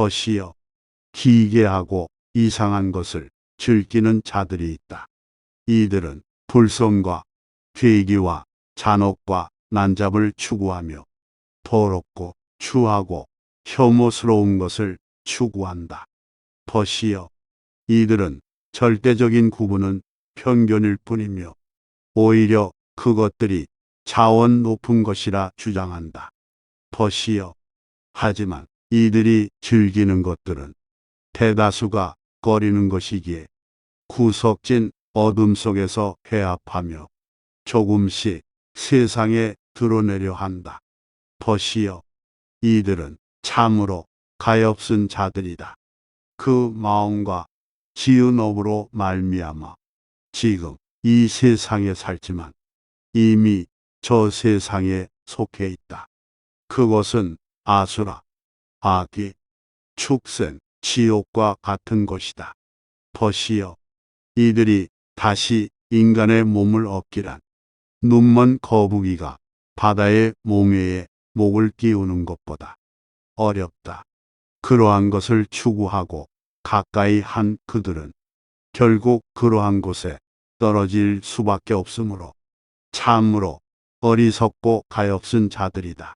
벗이여 기괴하고 이상한 것을 즐기는 자들이 있다. 이들은 불성과 괴기와 잔혹과 난잡을 추구하며 더럽고 추하고 혐오스러운 것을 추구한다. 벗이여 이들은 절대적인 구분은 편견일 뿐이며 오히려 그것들이 자원 높은 것이라 주장한다. 벗이여 하지만 이들이 즐기는 것들은 대다수가 꺼리는 것이기에 구석진 어둠 속에서 회합하며 조금씩 세상에 드러내려 한다. 벗이여 이들은 참으로 가엾은 자들이다. 그 마음과 지은 업으로 말미암아 지금 이 세상에 살지만 이미 저 세상에 속해 있다. 그것은 아수라, 아기, 축생, 지옥과 같은 것이다. 벗이여 이들이 다시 인간의 몸을 얻기란 눈먼 거북이가 바다의 몽회에 목을 띄우는 것보다 어렵다. 그러한 것을 추구하고 가까이 한 그들은 결국 그러한 곳에 떨어질 수밖에 없으므로 참으로 어리석고 가엾은 자들이다.